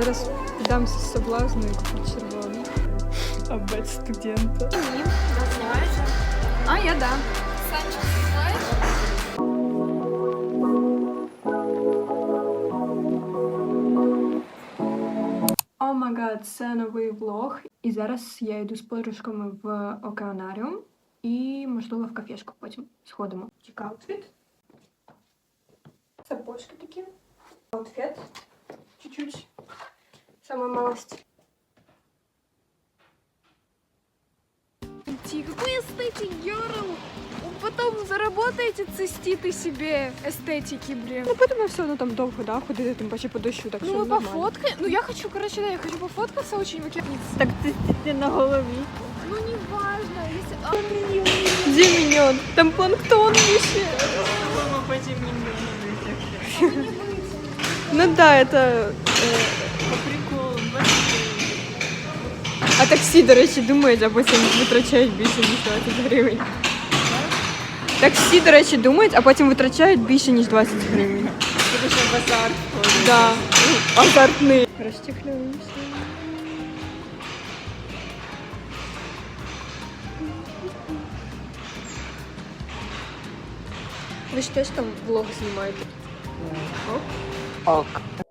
зараз піддамся соблазну і куплю червоний. Обед студента. А, я да. О май гад, це новий влог. І зараз я йду з подружками в океанаріум і, можливо, в кафешку потім сходимо. Чекай аутфіт. Сапожки такі. Аутфіт. Чуть-чуть. Самая малость. Ти, какой эстетик, Йорл? Потом заработаете циститы себе эстетики, блин. Ну, будемо все одно там довго, да, ходити, тим паче по дощу, так Ну що мы нормально. пофоткаем. Ну я хочу, короче, да, я хочу пофоткаться очень в океанице. Так ти, ти, ти на голові. Ну не важно, если... А, Де міньон? Там планктон ще. Мама потім не Ну да, это... По А таксі, до речі, думають, а потім витрачають більше, ніж 20 гривень. Таксі, до речі, думають, а потім витрачають більше, ніж 20 гривень. Буде ще базар входить. Да, азартний. Розчехлюємося. Ви ж теж там влог знімаєте? Ок. Ми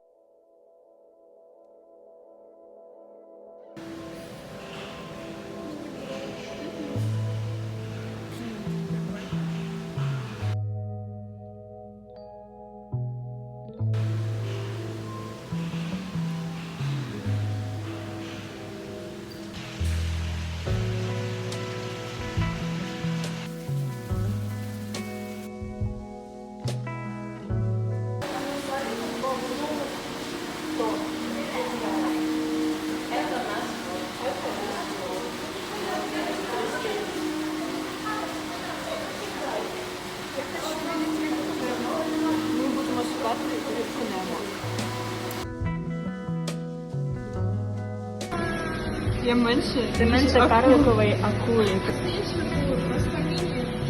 Я менше. Це менше карликової акули.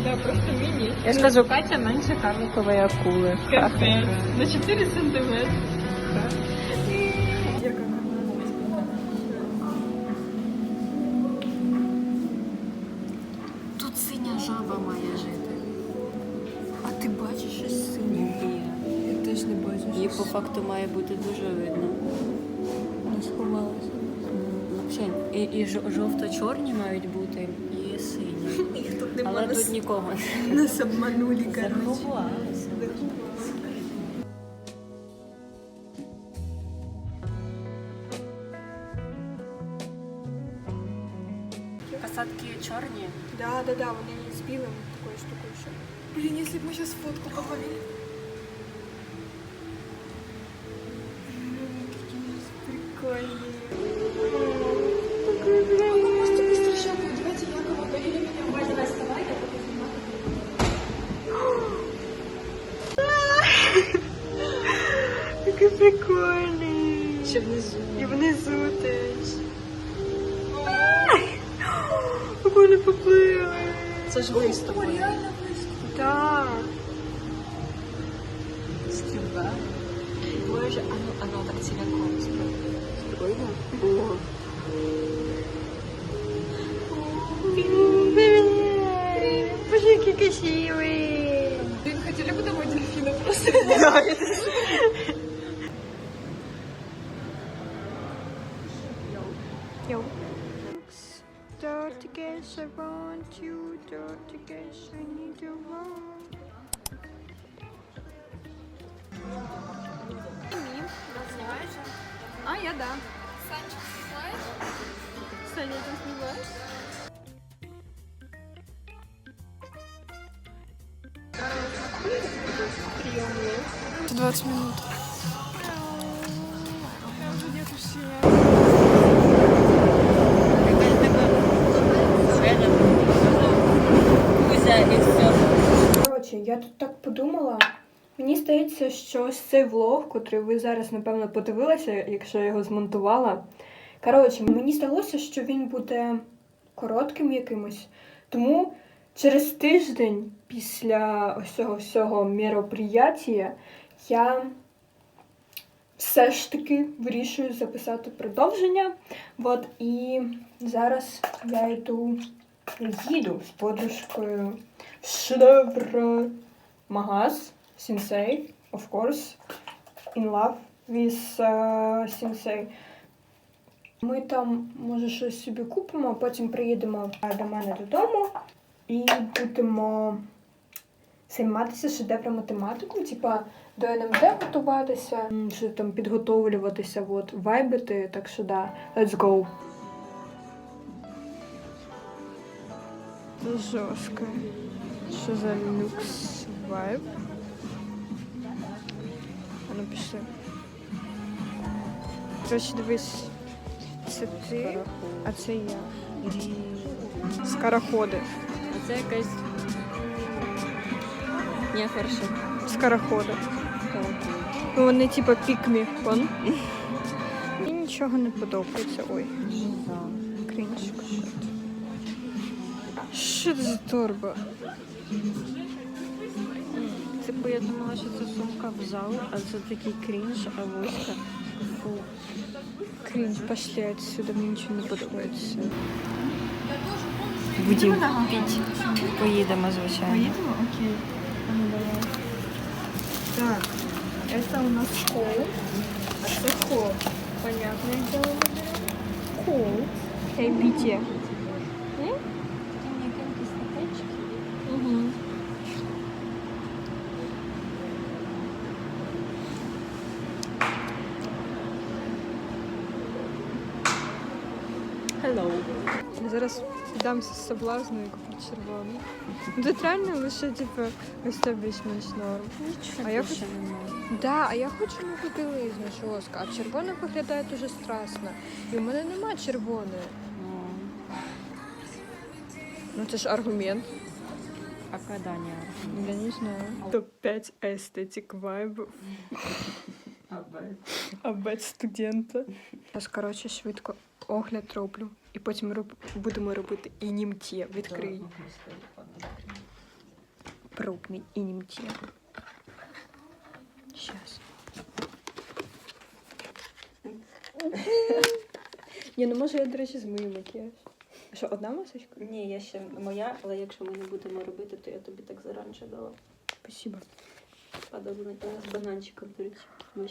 Да, просто міні. Я ж кажу, Катя менше карликової акули. Капець. На 4 сантиметри. Тут синя жаба має жити. А ти бачиш щось синє? Я теж не бачу. Її по факту має бути дуже видно. І, і жовто-чорні мають бути, і сині. Їх тут Але тут нікого Нас обманули, не заховалося. Касатки чорні. Да, да, да, вони з білим такою штукою ще. Блін, якщо б ми зараз фотку поповіли. Прикольні. Прикольний. Ще внизу. І внизу теж. Вони поплили. Це ж ви з тобою. Реально близько. Так. Стрімба. Боже, оно, оно так ціляком спокійно. О. Боже, який красивий. блин, хотели бы домой дельфина просто. Yo. Dirty guess I want you, dirty guess I need you more. А, я да. Саня, ты снимаешь? Прием есть. 20 минут. Коротше, я тут так подумала. Мені здається, що ось цей влог, котрий ви зараз, напевно, подивилися, якщо я його змонтувала. Коротше, мені здалося, що він буде коротким якимось. Тому через тиждень після ось цього всього мероприятия я все ж таки вирішую записати продовження. От і зараз я йду, їду з подружкою в шедевр магаз Sensei, of course, in love with uh. Ми там, може, щось собі купимо, а потім приїдемо до мене додому і будемо займатися шедевром математику, типа до НМД готуватися, що там підготовлюватися, от, вайбити, так що да, let's go. Жорстко. Що за люкс вайб? А ну пішли. Коротше, дивись, це ти, а це я. Скороходи. А це якась. Не хорошо. Скороходи. Ну, вони типа пікмі, пон. Мені нічого не подобається. Ой, Що це за торба? Типу, я думала, що це сумка в зал, а це такий крінж, а вузька. Фу. Крінж, пошли отсюда, мені нічого не подобається. Будемо піти. Поїдемо, звичайно. Поїдемо? Окей. Ну, давай. Так, это у нас холл, а це холл. Понятное дело, мы берем. Холл. Эй, Бите. Зараз піддамся соблазну і куплю червону. Ну, Тут реально лише, типу, ось це більш-менш норм. А я ще немає. Да, а я хочу нову білизну жорстко, а червона виглядає дуже страшно. І в мене нема червоної. Ну це ж аргумент. А коли не Я не знаю. Топ-5 естетик вайбів. Абет студента. Зараз, коротше, швидко огляд роблю. І потім роб... будемо робити інімтє. Відкрий. Пробний інімтє. Щас. Ні, ну може я, до речі, змию макіяж. А Що, одна масочка? Ні, я ще моя, але якщо ми не будемо робити, то я тобі так заранче дала. Спасибо. Подобно з бананчиком, до речі. Ну?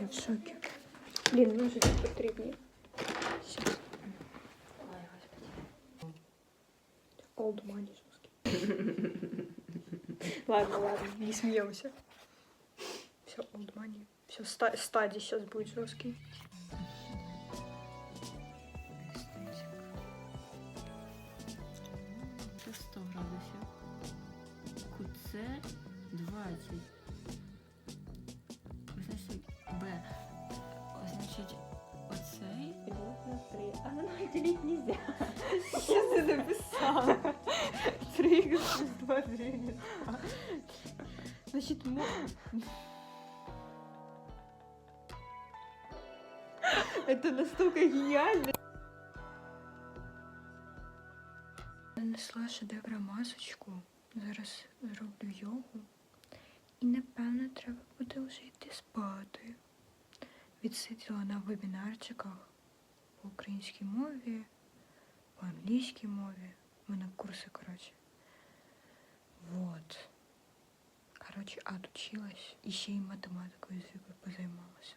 Я в шокі. Блін, ножички потрібні. Щас. Old money жорсткий. ладно, ладно, не смеемся. Все, old money. Все, ста стадий сейчас будет жесткий. Це 100 градусів. Куце 20. Три плюс два делить Значит, мо... Это настолько гениально. Нанесла шедевра масочку. Зараз зроблю йогу. І напевно треба буде вже йти спати. Відсиділа на вебінарчиках по українській мові, по англійській мові. У мене курси, коротше. Вот. Короче, отучилась. Еще и математику языку позаймалася.